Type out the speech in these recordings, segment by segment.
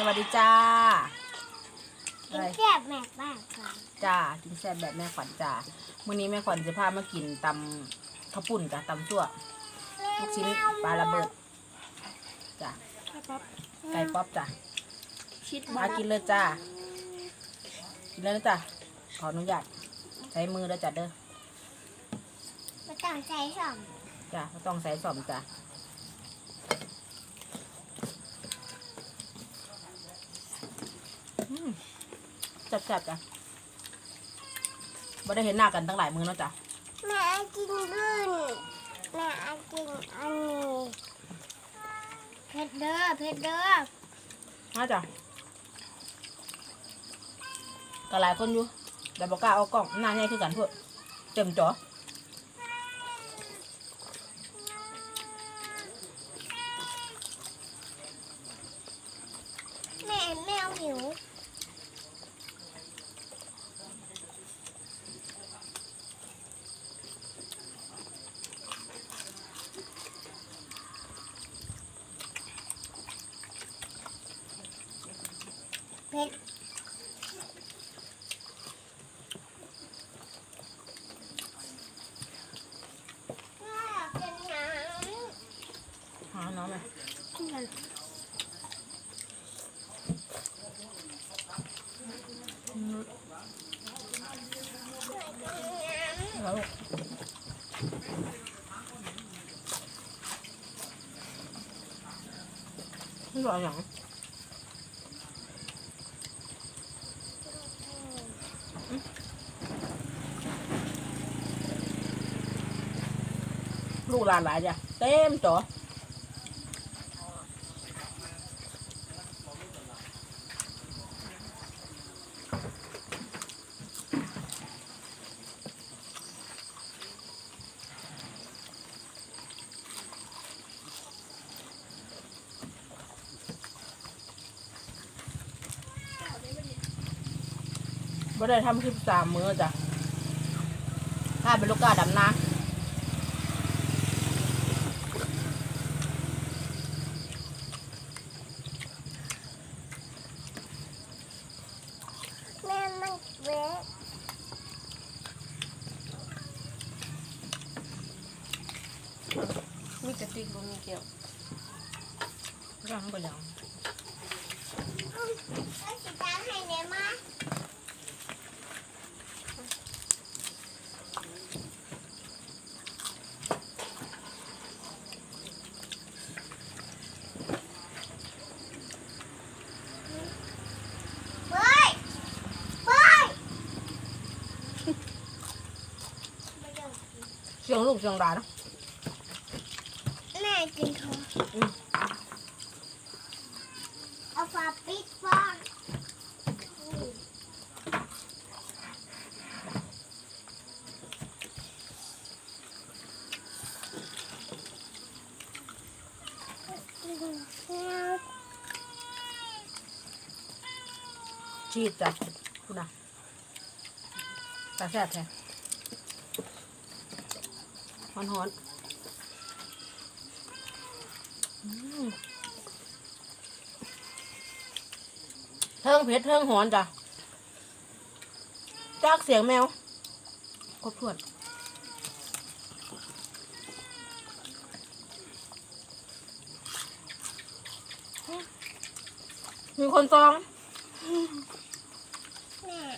สวัสดีจ้ากิอะนไรแซ่บแม่บ้านค่ะจ้ากินแซ่บแบบแม่ขวัญจ้ามื้อนี้แม่ขวัญจะพามากินตำข้าวปุ่นจ้ะตำซั่วลูกชิ้นปลาระเบิดจ้ะไก่ป๊อปจ้ะชิดมากินเลยจ้ากินเลยนะจ้ะขออนุญาตใช้มือแล้วจ้ะเด้อมาตั้งใจสองจ้ะไม่ต้องใส่สอมจ้ะ แซ่บๆจ้ะไม่ได้เห็นหน้ากันตั้งหลายมือแล้วจ้ะแม่กินรื่นแม่กินอันนี้เผ็ดเด้อเผ็ดเด้อมาจ้ะก็หลายคนอยู่แต่บอกกล้าเอากล้องหน้าใหญ่คือกันเพื่อเต็มจอ ผ็ดหาน้องไหมแล้วมันบอกหลัง ลูกหลานหลายจ้ะเต็มจอบ่ได้ทำคลิปสามมือจ้ะถ้าเป็นลูกกาดำนา răng bò lòng. Trường lúc trường bà đó Mẹ kinh thôi ชีดจ้ะคุณนะตาแซ่บแท้ฮ้อนฮอนๆเทิงเผ็ดเทิงหอนจ้ะจากเสียงแมวครบถ้วนมีคนซอง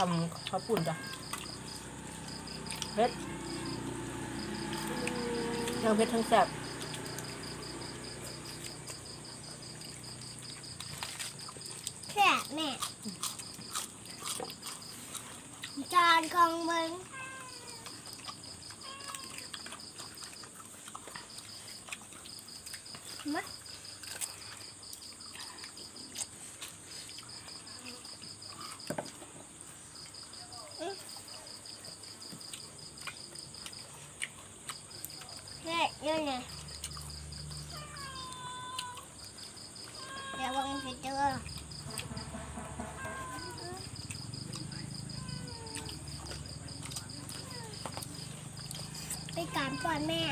ตำข้าวปุ่นจ้ะเผ็ดทั้งเผ็ดทั้งแซ่บแค่แม่จานของมึง เนี่ยเนี่ยเนี่ยเดี๋ยววางสิเจอไปการก่อนแม่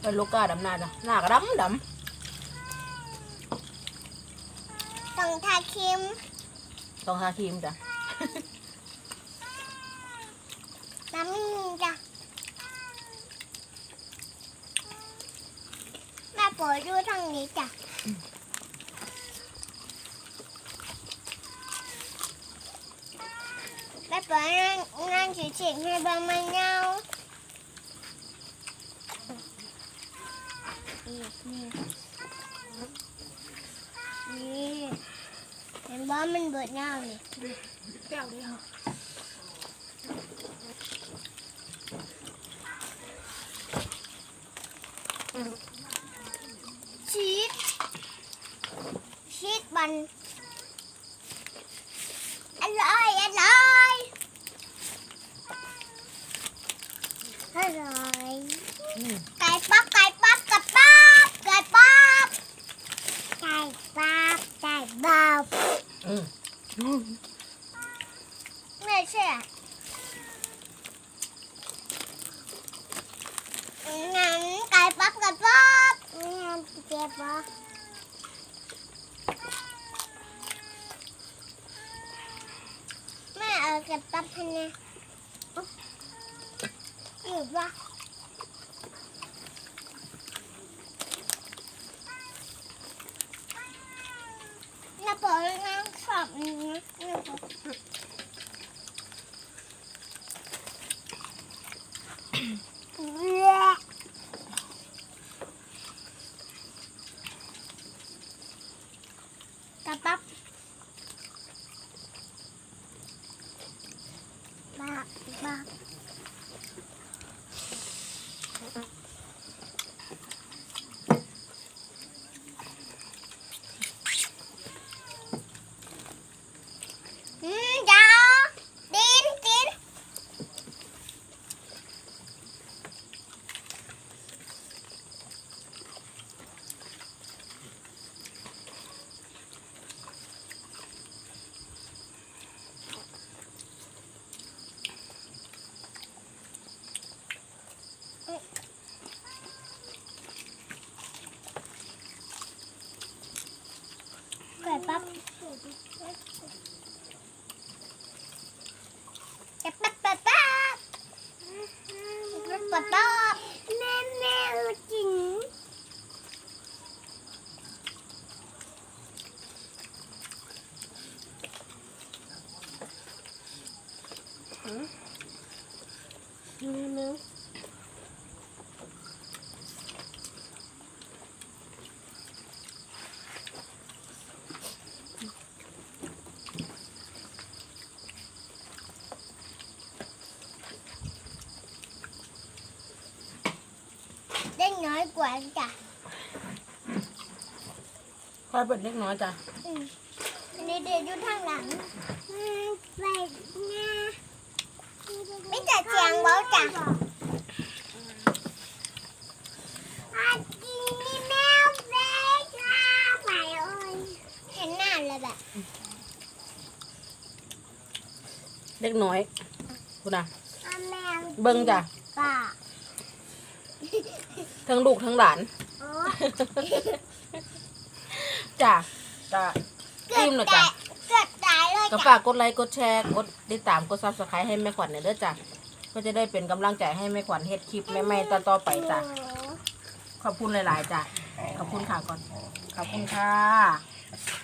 เป็นลูกกาดำหน้าจ้ะหน้าก็ดำดต้องทาครีมำ ต้องทาครีมจ้ะน้ำมีจ้ะแม่ปวดดูทางนี้จ้ะแม่ปวดนั่งนั่งเฉยๆให้เบางมันเงานี่นี่นี่ ห็นบ้ามันเบิดเงาเลยแก้วเลยค่ะชีสชีสมันอร่อยอร่อยอร่อย อืม ไก่ป๊อบไก่ป๊อบไก่ป๊อบไก่ป๊อบไก่ป๊อบไก่ป๊อบ อืมไม่ใช่งั้นไก่ป๊อบไก่ป๊อบงั้นเจ็บปะแม่เอาไก่ป๊อบให้เนี่ยอยู่ปะน้าบอ กเลยนะสอบนี้นะน้าบอก กระปับบักบักอืมเดี๋ยวดินดิน ไก่ปั๊บจะปั๊บปั๊บปั๊บปั๊บปั๊บปั๊บแม่แม่จริง นี่นึง ได้น้อย กว่าจ้ะค่อยเปิดเล็กน้อยจ้ะอืมอันนี้เดี๋ยวอยู่ทางหลังไปนะไม่แต่เสียงเบาจ้ะอากินนี่แมวเบกนะไปเอ้ยเห็นหน้าเลยแบบเล็กน้อยคุณน่ะแมว เบิ่งจ้ะป่า ทั้งลูกทั้งหลานโอ้จ้ะจ้ะเกือิ่อบมแล้วตาจ้ะยเกือบตายเลยก็จ้ะฝากกดไลค์กดแชร์กดติดตามกดซับสไครต์ให้แม่ขวัญเนี่ยเด้อจ้ะก็จะได้เป็นกำลังใจให้แม่ขวัญเฮ็ดคลิปใหม่ๆต่อๆไปจ้ะโอ้ขอบคุณหลายๆจ้ะขอบคุณค่ะก่อนขอบคุณค่ะ